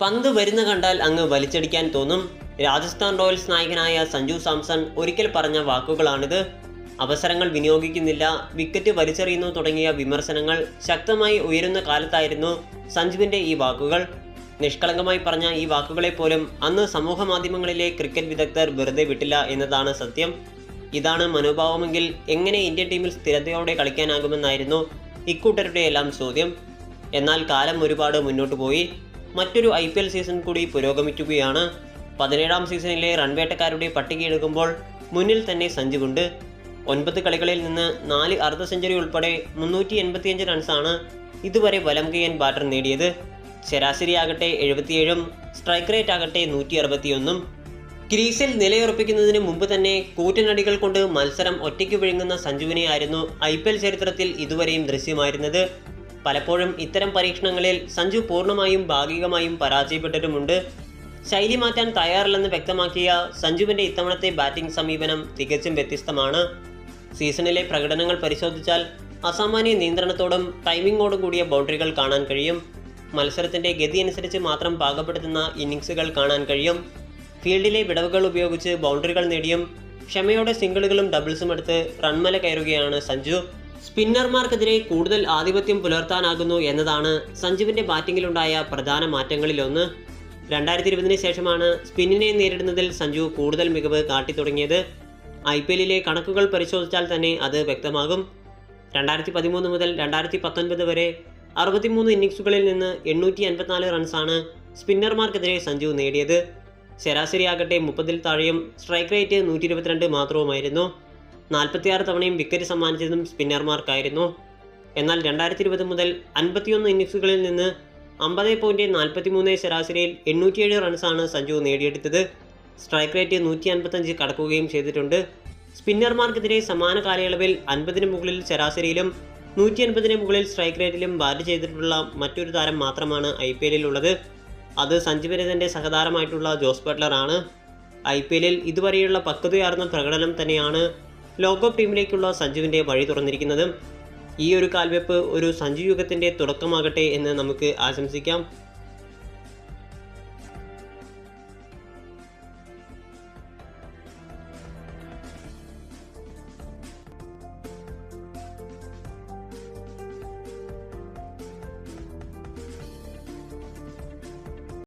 പന്ത് വരുന്ന കണ്ടാൽ അങ്ങ് വലിച്ചടിക്കാൻ തോന്നും. രാജസ്ഥാൻ റോയൽസ് നായകനായ സഞ്ജു സാംസൺ ഒരിക്കൽ പറഞ്ഞ വാക്കുകളാണിത്. അവസരങ്ങൾ വിനിയോഗിക്കുന്നില്ല. വിക്കറ്റ് വലിച്ചെറിയുന്നു തുടങ്ങിയ വിമർശനങ്ങൾ ശക്തമായി ഉയരുന്ന കാലത്തായിരുന്നു സഞ്ജുവിന്റെ ഈ വാക്കുകൾ. നിഷ്കളങ്കമായി പറഞ്ഞ ഈ വാക്കുകളെ പോലും അന്ന് സമൂഹ മാധ്യമങ്ങളിലെ ക്രിക്കറ്റ് വിദഗ്ധർ വെറുതെ വിട്ടില്ല എന്നതാണ് സത്യം. ഇതാണ് മനോഭാവമെങ്കിൽ എങ്ങനെ ഇന്ത്യൻ ടീമിൽ സ്ഥിരതയോടെ കളിക്കാനാകുമെന്നായിരുന്നു ഇക്കൂട്ടരുടെ എല്ലാം ചോദ്യം. എന്നാൽ കാലം ഒരുപാട് മുന്നോട്ട് പോയി. മറ്റൊരു ഐ പി എൽ സീസൺ കൂടി പുരോഗമിക്കുകയാണ്. പതിനേഴാം സീസണിലെ റൺവേട്ടക്കാരുടെ പട്ടികയെടുക്കുമ്പോൾ മുന്നിൽ തന്നെ സഞ്ജുവുണ്ട് ഒൻപത് കളികളിൽ നിന്ന് നാല് അർദ്ധ സെഞ്ചുറി ഉൾപ്പെടെ മുന്നൂറ്റി എൺപത്തിയഞ്ച് റൺസാണ് ഇതുവരെ വലം കയ്യൻ ബാറ്റർ നേടിയത്. ശരാശരി ആകട്ടെ എഴുപത്തിയേഴും സ്ട്രൈക്ക് റേറ്റ് ആകട്ടെ നൂറ്റി അറുപത്തിയൊന്നും ക്രീസിൽ നിലയുറപ്പിക്കുന്നതിന് മുമ്പ് തന്നെ കൂറ്റനടികൾ കൊണ്ട് മത്സരം ഒറ്റയ്ക്ക് വിഴുങ്ങുന്ന സഞ്ജുവിനെ ആയിരുന്നു ഐ പി എൽ ചരിത്രത്തിൽ ഇതുവരെയും ദൃശ്യമായിരുന്നത്. പലപ്പോഴും ഇത്തരം പരീക്ഷണങ്ങളിൽ സഞ്ജു പൂർണമായും ഭാഗികമായും പരാജയപ്പെട്ടിട്ടുമുണ്ട്. ശൈലി മാറ്റാൻ തയ്യാറില്ലെന്ന് വ്യക്തമാക്കിയ സഞ്ജുവിന്റെ ഇത്തവണത്തെ ബാറ്റിംഗ് സമീപനം തികച്ചും വ്യത്യസ്തമാണ്. സീസണിലെ പ്രകടനങ്ങൾ പരിശോധിച്ചാൽ അസാമാന്യ നിയന്ത്രണത്തോടും ടൈമിങ്ങോടും കൂടിയ ബൗണ്ടറികൾ കാണാൻ കഴിയും. മത്സരത്തിന്റെ ഗതി അനുസരിച്ച് മാത്രം പാകപ്പെടുത്തുന്ന ഇന്നിങ്സുകൾ കാണാൻ കഴിയും. ഫീൽഡിലെ വിടവുകൾ ഉപയോഗിച്ച് ബൗണ്ടറികൾ നേടിയും ക്ഷമയോടെ സിംഗിളുകളും ഡബിൾസും എടുത്ത് റൺമല കയറുകയാണ് സഞ്ജു. സ്പിന്നർമാർക്കെതിരെ കൂടുതൽ ആധിപത്യം പുലർത്താനാകുന്നു എന്നതാണ് സഞ്ജുവിന്റെ ബാറ്റിംഗിലുണ്ടായ പ്രധാന മാറ്റങ്ങളിലൊന്ന്. രണ്ടായിരത്തി ഇരുപതിന് ശേഷമാണ് സ്പിന്നിനെ നേരിടുന്നതിൽ സഞ്ജു കൂടുതൽ മികവ് കാട്ടിത്തുടങ്ങിയത്. ഐ പി എല്ലിലെ കണക്കുകൾ പരിശോധിച്ചാൽ തന്നെ അത് വ്യക്തമാകും. രണ്ടായിരത്തി പതിമൂന്ന് മുതൽ രണ്ടായിരത്തി പത്തൊൻപത് വരെ അറുപത്തിമൂന്ന് ഇന്നിങ്സുകളിൽ നിന്ന് എണ്ണൂറ്റി അൻപത്തിനാല് റൺസാണ് സ്പിന്നർമാർക്കെതിരെ സഞ്ജു നേടിയത്. ശരാശരി ശരാശരിയാകട്ടെ മുപ്പതിൽ താഴെയും സ്ട്രൈക്ക് റേറ്റ് നൂറ്റി ഇരുപത്തിരണ്ട് മാത്രവുമായിരുന്നു. നാൽപ്പത്തിയാറ് തവണയും വിക്കറ്റ് സമ്മാനിച്ചതും സ്പിന്നർമാർക്കായിരുന്നു എന്നാൽ രണ്ടായിരത്തി ഇരുപത് മുതൽ അൻപത്തിയൊന്ന് ഇന്നിങ്സുകളിൽ നിന്ന് അമ്പത് പോയിന്റ് നാൽപ്പത്തി മൂന്ന് ശരാശരിയിൽ എണ്ണൂറ്റിയേഴ് റൺസാണ് സഞ്ജു നേടിയെടുത്തത്. സ്ട്രൈക്ക് റേറ്റ് നൂറ്റി അൻപത്തഞ്ച് കടക്കുകയും ചെയ്തിട്ടുണ്ട്. സ്പിന്നർമാർക്കെതിരെ സമാന കാലയളവിൽ അൻപതിന് മുകളിൽ ശരാശരിയിലും നൂറ്റി അൻപതിന് മുകളിൽ സ്ട്രൈക്ക് റേറ്റിലും ബാറ്റ് ചെയ്തിട്ടുള്ള മറ്റൊരു താരം മാത്രമാണ് ഐ പി എല്ലിലുള്ളത് അത് സഞ്ജു വരതന്റെ സഹതാരമായിട്ടുള്ള ജോസ് ബട്ട്ലറാണ്. ഐ പി എല്ലിൽ ഇതുവരെയുള്ള പക്വതയാർന്ന പ്രകടനം തന്നെയാണ് ലോകകപ്പ് ടീമിലേക്കുള്ള സഞ്ജുവിന്റെ വഴി തുറന്നിരിക്കുന്നത്. ഈ ഒരു കാൽവെപ്പ് ഒരു സഞ്ജു യുഗത്തിന്റെ തുടക്കമാകട്ടെ എന്ന് നമുക്ക് ആശംസിക്കാം.